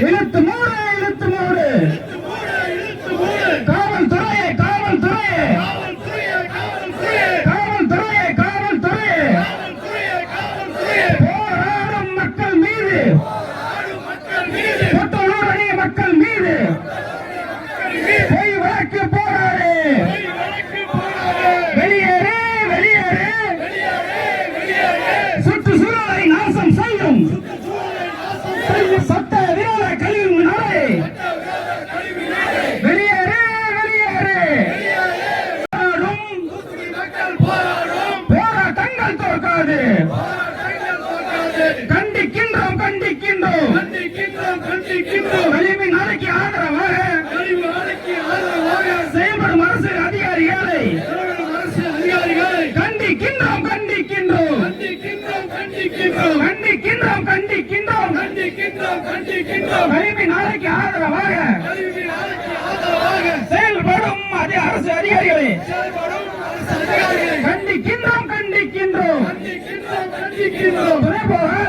இழுத்து மூடு இழுத்து மூடு. காவல்துறை காவல்துறை. காவல்துறை காவல்துறை. போராடும் மக்கள் மீது. கொட்டலூரணி மக்கள் மீது. பொய் வழக்கு போராடு. வெளியேறு வெளியேறு. சுற்று இருக்கின்ற வலிமை நாளைக்கு ஆதரவாக செயல்படும் அரசு அதிகாரிகளை கண்டிக்கின்றோம் கண்டிக்கின்றோம். கண்டிக்கின்றோம் கண்டிக்கின்றோம். கண்டிக்கின்றோம் கண்டிக்கின்றோம். கண்டிக்கின்றோம் வலிமை நாளைக்கு ஆதரவாக செயல்படும் அரசு அதிகாரிகளை கண்டிக்கின்றோம் கண்டிக்கின்றோம். கண்டிக்கின்றோம் கண்டிக்கின்றோம்.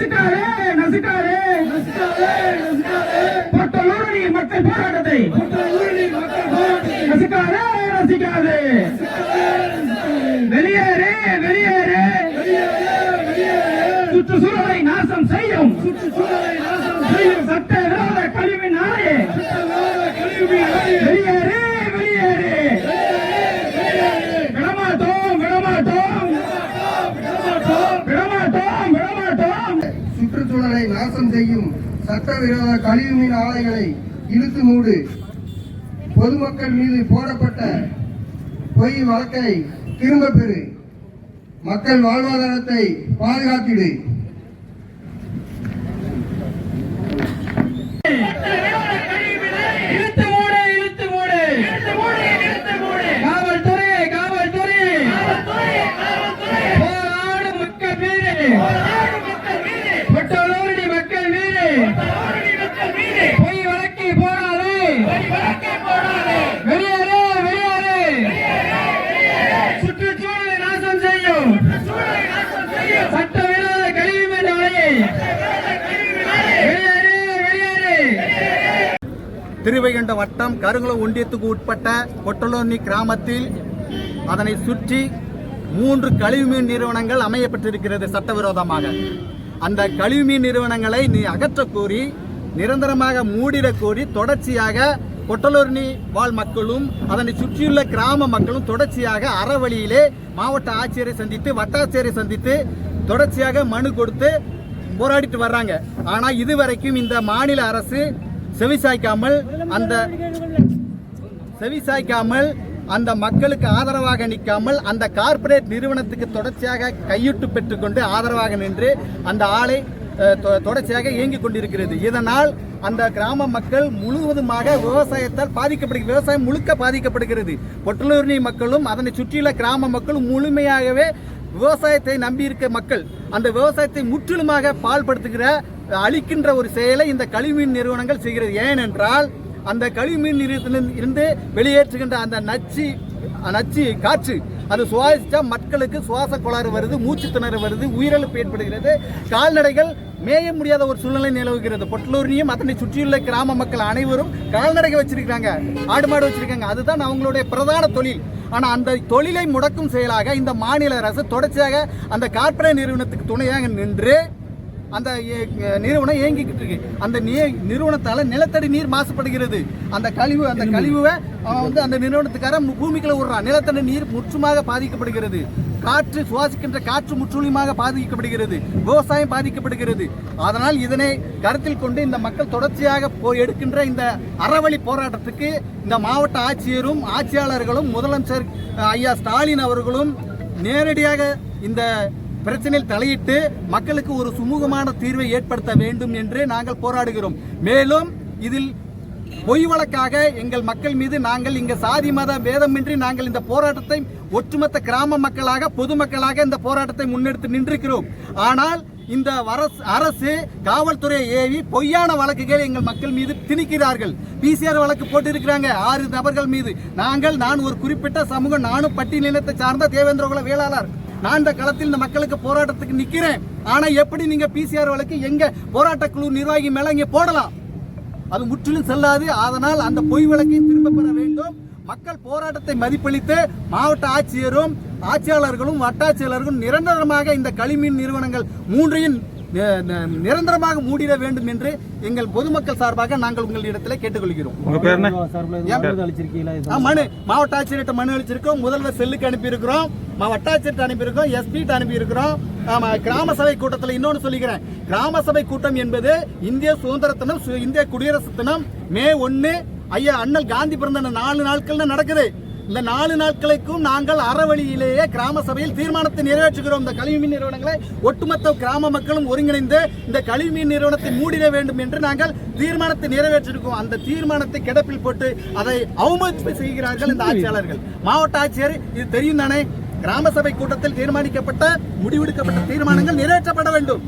நசுக்காதே நசுக்காதே நசுக்காதே நசுக்காதே. பொட்டலூரணி மக்கள் போராட்டத்தை. பட்ட ஊரில் மக்கள் போராட்டத்தை. நசுக்காதே நசிக்காதே. வெளியேறு வெளியேறு. வெளியேறு வெளியேறு. சுற்றுச்சூழலை நாசம் செய்யும். சுற்றுச்சூழலை நாசம் செய்யும் சட்ட விரோத கழிவின் ஆலையே சட்டவிரோத கழிவு ஆலையை வெளியேறு வெளியேறு வெளியேறு விடமாட்டோம் விடமாட்டோம் விடமாட்டோம் விடமாட்டோம் விடமாட்டோம் சுற்றுச்சூழலை நாசம் செய்யும் சட்டவிரோத கழிவுநீர் ஆலைகளை இழுத்து மூடு. பொதுமக்கள் மீது போடப்பட்ட பொய் வழக்கை திரும்ப பெறு. மக்கள் வாழ்வாதாரத்தை பாதுகாத்திடு இழுத்து மூடு இழுத்து மூடு காவல்துறை காவல்துறை போராடும் மக்கள் மீது பொட்டலூரணி மக்கள் மீது பொய் வழக்கு போடாதே வெளியேறு வெளியேறு சுற்றுச்சூழலை நாசம் செய்யும் சட்டவிரோத கழிவு ஆலையை வெளியேறு வெளியேறு திருவைகுண்டம் வட்டம் கருங்குளம் ஒன்றியத்துக்கு உட்பட்ட கொட்டலோன்னி கிராமத்தில் அதனை சுற்றி மூன்று கழிவுமீன் நிறுவனங்கள் அமையப்பட்டிருக்கிறது சட்டவிரோதமாக. அந்த கழிவுமீன் நிறுவனங்களை நீ அகற்றக்கோரி நிரந்தரமாக மூடிடக் கோரி தொடர்ச்சியாக கொட்டலூர்னி வாழ் மக்களும் அதனை சுற்றியுள்ள கிராம மக்களும் தொடர்ச்சியாக அறவழியிலே மாவட்ட ஆட்சியரை சந்தித்து வட்டாட்சியரை சந்தித்து தொடர்ச்சியாக மனு கொடுத்து போராடிட்டு வர்றாங்க. ஆனால் இதுவரைக்கும் இந்த மாநில அரசு செவிசாய்க்காமல் அந்த செவிசாய்க்காமல் அந்த மக்களுக்கு ஆதரவாக நிற்காமல் அந்த கார்ப்பரேட் நிறுவனத்துக்கு தொடர்ச்சியாக கையிட்டு பெற்றுக்கொண்டு ஆதரவாக நின்று அந்த ஆளை தொ- தொடர்ச்சியாக இயங்கிக் கொண்டிருக்கிறது. இதனால் அந்த கிராம மக்கள் முழுவதுமாக விவசாயத்தால் பாதிக்கப்படுகிறது விவசாயம் முழுக்க பாதிக்கப்படுகிறது. பொட்டலூர்ணி மக்களும் அதனை சுற்றியுள்ள கிராம மக்களும் முழுமையாகவே விவசாயத்தை நம்பியிருக்க மக்கள் அந்த விவசாயத்தை முற்றிலுமாக பால்படுத்துகிற அழிக்கின்ற ஒரு செயலை இந்த கழிவுமீன் நிறுவனங்கள் செய்கிறது. ஏனென்றால் அந்த கழிவுமீன் நிறுவனத்திலிருந்து இருந்து வெளியேற்றுகின்ற அந்த நச்சு நச்சு காற்று அது சுவாசித்தா மக்களுக்கு சுவாச கோளாறு வருது மூச்சு திணறு வருது உயிரிழப்பு ஏற்படுகிறது. கால்நடைகள் மேய முடியாத ஒரு சூழ்நிலை நிலவுகிறது. பொட்டலூரியும் அதனை சுற்றியுள்ள கிராம மக்கள் அனைவரும் கால்நடைகள் வச்சிருக்கிறாங்க ஆடு மாடு வச்சிருக்காங்க. அதுதான் அவங்களுடைய பிரதான தொழில். ஆனால் அந்த தொழிலை முடக்கும் செயலாக இந்த மாநில அரசு தொடர்ச்சியாக அந்த கார்ப்பரேட் நிறுவனத்துக்கு துணையாக நின்று அந்த நிறுவனம் இயங்கிக்கிட்டு இருக்கு அந்த நிறுவனத்தால நிலத்தடி நீர் மாசுபடுகிறது. அந்த கழிவு அந்த கழிவை அவன் வந்து அந்த நிறுவனத்துக்காரன் மு- பூமிக்குள்ள விடுறான் நிலத்தடி நீர் முற்றுமாக பாதிக்கப்படுகிறது. காற்று சுவாசிக்கின்ற காற்று முற்றுலிமாக பாதிக்கப்படுகிறது. விவசாயம் பாதிக்கப்படுகிறது. அதனால் இதனை கருத்தில் கொண்டு இந்த மக்கள் தொடர்ச்சியாக போ எடுக்கின்ற இந்த அறவழி போராட்டத்துக்கு இந்த மாவட்ட ஆட்சியரும் ஆட்சியாளர்களும் முதலமைச்சர் ஐயா ஸ்டாலின் அவர்களும் நேரடியாக இந்த பிரச்சனையில் தலையிட்டு மக்களுக்கு ஒரு சுமூகமான தீர்வை ஏற்படுத்த வேண்டும் என்று நாங்கள் போராடுகிறோம். மேலும் இதில் பொய் வழக்காக எங்கள் மக்கள் மீது நாங்கள் இங்க சாதி மத பேதமின்றி நாங்கள் இந்த போராட்டத்தை ஒட்டுமொத்த கிராம மக்களாக பொதுமக்களாக இந்த போராட்டத்தை முன்னெடுத்து நின்றிருக்கிறோம். ஆனால் இந்த அரசு காவல்துறையை ஏவி பொய்யான வழக்குகள் எங்கள் மக்கள் மீது திணிக்கிறார்கள். பிசிஆர் வழக்கு போட்டிருக்கிறாங்க ஆறு நபர்கள் மீது. நாங்கள் நான் ஒரு குறிப்பிட்ட சமூகம் நானும் பட்டியலினத்தை சார்ந்த தேவேந்திரகுல வேளாளர். நான் இந்த களத்தில் இந்த மக்களுக்கு போராட்டத்துக்கு நிக்கிறேன். ஆனா எப்படி நீங்க பிசிஆர் வழக்கு எங்க போராட்ட குழு நிர்வாகி மேல இங்க போடலாம்? அது முற்றிலும் செல்லாது. அதனால் அந்த பொய் வழக்கை திரும்ப பெற வேண்டும். மக்கள் போராட்டத்தை மதிப்பளித்து மாவட்ட ஆட்சியரும் ஆட்சியாளர்களும் வட்டாட்சியாளர்களும் நிரந்தரமாக இந்த களிமீன் நிறுவனங்கள் மூன்றையும் நிரந்தரமாக மூடிட வேண்டும் என்று எங்கள் பொதுமக்கள் சார்பாக நாங்கள் உங்களிடத்தில் கேட்டுக்கொள்கிறோம். உங்க பேர் என்ன? ஆ, மனு. மாவட்ட ஆட்சியர்கிட்ட மனு அளிச்சிருக்கோம். முதல்வர் செல்லுக்கு அனுப்பியிருக்கிறோம். மா- வட்டாட்சியர்கிட்ட அனுப்பியிருக்கோம் எஸ்பிட்ட அனுப்பியிருக்கிறோம். ஆமா, கிராம சபை கூட்டத்தில் இன்னொன்னு சொல்லிக்கிறேன். கிராம சபை கூட்டம் என்பது இந்திய சுதந்திர தினம் சு- இந்திய குடியரசு தினம் மே ஒன்னு. ஐயா அண்ணல் காந்தி பிறந்த நாலு நாட்கள்ல நடக்குது. இந்த நாலு நாட்களுக்கும் நாங்கள் அறவழியிலேயே கிராம சபையில் தீர்மானத்தை நிறைவேற்றுகிறோம். இந்த கழிவு மீன் நிறுவனங்களை ஒட்டுமொத்த கிராம மக்களும் ஒருங்கிணைந்து இந்த கழிவுமீன் நிறுவனத்தை மூடிட வேண்டும் என்று நாங்கள் தீர்மானத்தை நிறைவேற்றிருக்கோம். அந்த தீர்மானத்தை கிடப்பில் போட்டு அதை அவமதிப்பு செய்கிறார்கள் இந்த ஆட்சியாளர்கள். மாவட்ட ஆட்சியர் இது தெரியும் தானே? கிராம சபை கூட்டத்தில் தீர்மானிக்கப்பட்ட முடிவெடுக்கப்பட்ட தீர்மானங்கள் நிறைவேற்றப்பட வேண்டும்.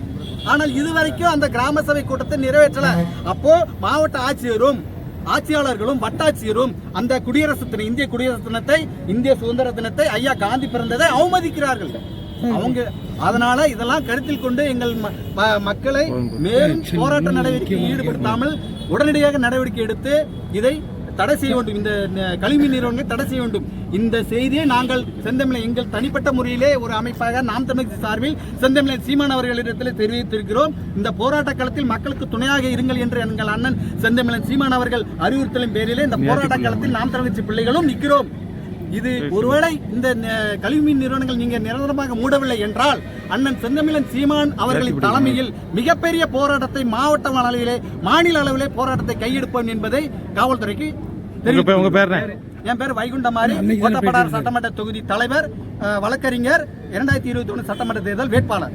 ஆனால் இதுவரைக்கும் அந்த கிராம சபை கூட்டத்தை நிறைவேற்றல. அப்போ மாவட்ட ஆட்சியரும் ஆட்சியாளர்களும் வட்டாட்சியரும் அந்த குடியரசு தினம் இந்திய குடியரசு தினத்தை இந்திய சுதந்திர தினத்தை ஐயா காந்தி பிறந்ததை அவமதிக்கிறார்கள். அவங்க அதனால இதெல்லாம் கருத்தில் கொண்டு எங்கள் மக்களை மேலும் போராட்ட நடவடிக்கையில் ஈடுபடுத்தாமல் உடனடியாக நடவடிக்கை எடுத்து இதை தடை செய்ய வேண்டும். இந்த கழிவு நிறுவனங்களை தடை செய்ய வேண்டும். இந்த செய்தியை நாங்கள் செந்தமிழை எங்கள் தனிப்பட்ட முறையிலே ஒரு அமைப்பாக நாம் தமிழ் சார்பில் செந்தமிழை சீமான் அவர்களிடத்தில் தெரிவித்திருக்கிறோம். இந்த போராட்ட களத்தில் மக்களுக்கு துணையாக இருங்கள் என்று எங்கள் அண்ணன் செந்தமிழன் சீமான் அவர்கள் அறிவுறுத்தலின் பேரிலே இந்த போராட்ட களத்தில் நாம் தமிழ்ச்சி பிள்ளைகளும் நிற்கிறோம். இது ஒருவேளை இந்த கழிவுமீன் நிறுவனங்கள் நீங்க நிரந்தரமாக மூடவில்லை என்றால் அண்ணன் செந்தமிழன் சீமான் அவர்களின் தலைமையில் மிகப்பெரிய போராட்டத்தை மாவட்ட அளவிலே மாநில அளவிலே போராட்டத்தை கையெடுப்போம் என்பதை காவல்துறைக்கு. என் பேர் வைகுண்டமாரி கோட்டப்படார் சட்டமன்ற தொகுதி தலைவர் வழக்கறிஞர் இரண்டாயிரத்தி இருபத்தி ஒன்று சட்டமன்ற தேர்தல் வேட்பாளர்.